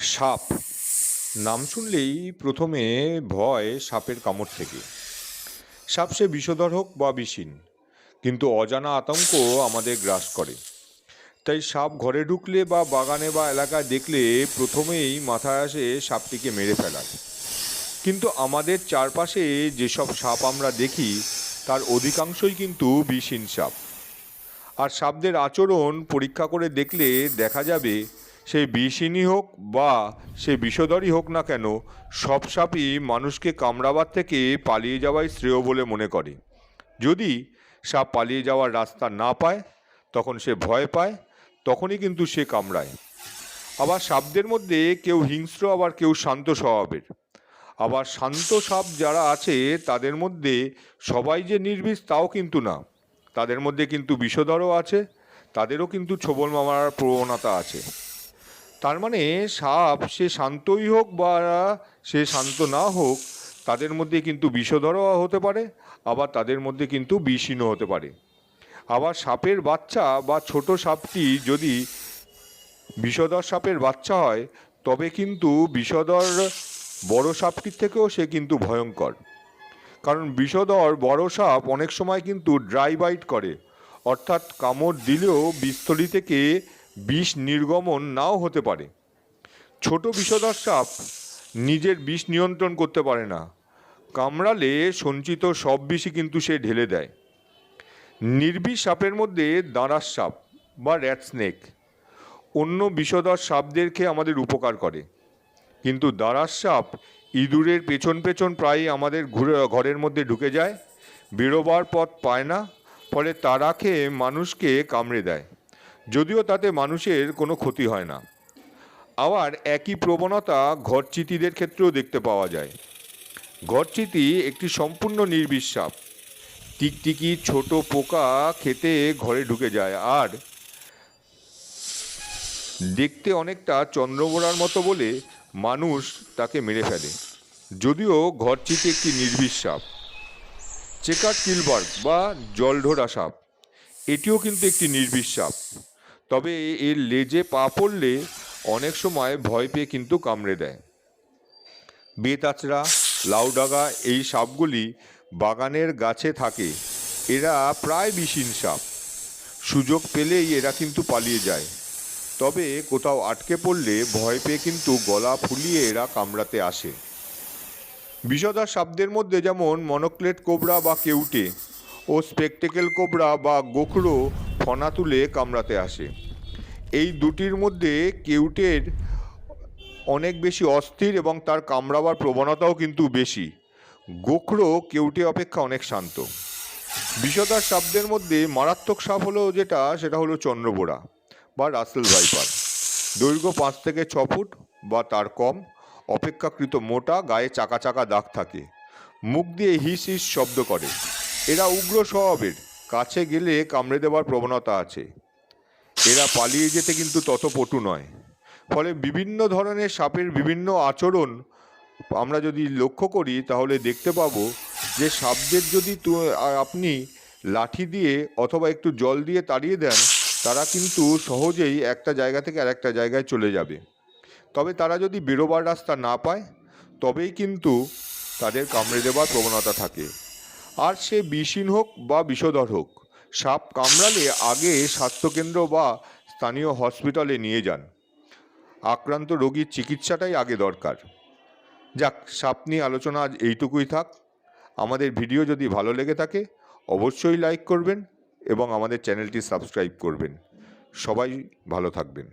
সাপ। নাম শুনলেই প্রথমে ভয় সাপের কামড় থেকে। সাপ সে বিষধর হোক বা বিষীণ, কিন্তু অজানা আতঙ্ক আমাদের গ্রাস করে। তাই সাপ ঘরে ঢুকলে বা বাগানে বা এলাকায় দেখলে প্রথমেই মাথায় আসে সাপটিকে মেরে ফেলার। কিন্তু আমাদের চারপাশে যেসব সাপ আমরা দেখি, তার অধিকাংশই কিন্তু বিষহীন সাপ। আর সাপদের আচরণ পরীক্ষা করে দেখলে দেখা যাবে সে বিষহীনই হোক বা সে বিষধরই হোক না কেন, সব সাপই মানুষকে কামড়াবার থেকে পালিয়ে যাওয়াই শ্রেয় বলে মনে করে। যদি সাপ পালিয়ে যাওয়ার রাস্তা না পায়, তখন সে ভয় পায়, তখনই কিন্তু সে কামড়ায়। আবার সাপদের মধ্যে কেউ হিংস্র, আবার কেউ শান্ত স্বভাবের। আবার শান্ত সাপ যারা আছে, তাদের মধ্যে সবাই যে নির্বিষ, তাও কিন্তু না। তাদের মধ্যে কিন্তু বিষধরও আছে, তাদেরও কিন্তু ছোবল মামার প্রবণতা আছে। তার মানে সাপ সে শান্তই হোক বা সে শান্ত না হোক, তাদের মধ্যে কিন্তু বিষধরও হতে পারে, আবার তাদের মধ্যে কিন্তু বিষহীনও হতে পারে। আবার সাপের বাচ্চা বা ছোট সাপটি যদি বিষধর সাপের বাচ্চা হয়, তবে কিন্তু বিষধর বড় সাপটির থেকেও সে কিন্তু ভয়ঙ্কর। কারণ বিষধর বড় সাপ অনেক সময় কিন্তু ড্রাই বাইট করে, অর্থাৎ কামড় দিলেও বিস্তরি থেকে বিষ নির্গমন নাও হতে পারে। ছোট বিষধর সাপ নিজের বিষ নিয়ন্ত্রণ করতে পারে না। কামড়ালে সঞ্চিত সব বিষই কিন্তু সে ঢেলে দেয়। নির্বিষ সাপের মধ্যে দাঁড়ার সাপ বা র্যাট স্নেক অন্য বিষধর সাপদেরকে আমাদের উপকার করে। কিন্তু দাঁড়ার সাপ ইঁদুরের পেছন পেছন প্রায়ই আমাদের ঘুরে, ঘরের মধ্যে ঢুকে যায়, বেরোবার পথ পায় না, ফলে তারা খেয়ে মানুষকে কামড়ে দেয়। যদিও তাতে মানুষের কোনো ক্ষতি হয় না। আবার একই প্রবণতা ঘরচিতিদের ক্ষেত্রেও দেখতে পাওয়া যায়। ঘরচিতি একটি সম্পূর্ণ নির্বিষ সাপ টিকটিকি, ছোট পোকা খেতে ঘরে ঢুকে যায় আর দেখতে অনেকটা চন্দ্রবোড়ার মতো বলে মানুষ তাকে মেরে ফেলে। যদিও ঘরচিতে একটি নির্বিষ চেকার কিলবার্গ বা জলঢোরা সাপ, এটিও কিন্তু একটি নির্বিষ তবে এর লেজে পা পড়লে অনেক সময় ভয় পেয়ে কিন্তু কামড়ে দেয়। বেতাচড়া লাউডাগা এই সাপগুলি বাগানের গাছে থাকে। এরা প্রায় বিষহীন সাপ। সুযোগ পেলেই এরা কিন্তু পালিয়ে যায়। তবে কোথাও আটকে পড়লে ভয় পেয়ে কিন্তু গলা ফুলিয়ে এরা কামড়াতে আসে। বিষধর সাপদের মধ্যে যেমন মনোক্লেট কোবরা বা কেউটে ও স্পেকটেকেল কোবরা বা গোখরো ফনা তুলে কামড়াতে আসে। এই দুটির মধ্যে কেউটের অনেক বেশি অস্থির এবং তার কামড়াবার প্রবণতাও কিন্তু বেশি। গোখরো কেউটে অপেক্ষা অনেক শান্ত। বিষধর সাপদের মধ্যে মারাত্মক সাপ হলো যেটা, সেটা হলো চন্দ্রবোড়া বা রাসেল ভাইপার। দৈর্ঘ্য পাঁচ থেকে ছ ফুট বা তার কম, অপেক্ষাকৃত মোটা, গায়ে চাকা চাকা দাগ থাকে। মুখ দিয়ে হিস হিস শব্দ করে। এরা উগ্র স্বভাবের। কাছে গেলে কামড়ে দেওয়ার প্রবণতা আছে। এরা পালিয়ে যেতে কিন্তু তত পটু নয়। ফলে বিভিন্ন ধরনের সাপের বিভিন্ন আচরণ আমরা যদি লক্ষ্য করি, তাহলে দেখতে পাবো যে সাপদের যদি আপনি লাঠি দিয়ে অথবা একটু জল দিয়ে তাড়িয়ে দেন, তারা কিন্তু সহজেই একটা জায়গা থেকে আরেকটা জায়গায় চলে যাবে। তবে তারা যদি বেরোবার রাস্তা না পায়, তবেই কিন্তু তাদের কামড়ে দেওয়ার প্রবণতা থাকে। আর সে বিষহীন হোক বা বিষধর হোক, সাপ কামড়ালে আগে স্বাস্থ্যকেন্দ্র বা স্থানীয় হসপিটালে নিয়ে যান। আক্রান্ত রোগীর চিকিৎসাটাই আগে দরকার। যাক, সাপ নিয়ে আলোচনা আজ এইটুকুই থাক। আমাদের ভিডিও যদি ভালো লেগে থাকে, অবশ্যই লাইক করবেন এবং আমাদের চ্যানেলটি সাবস্ক্রাইব করবেন। সবাই ভালো থাকবেন।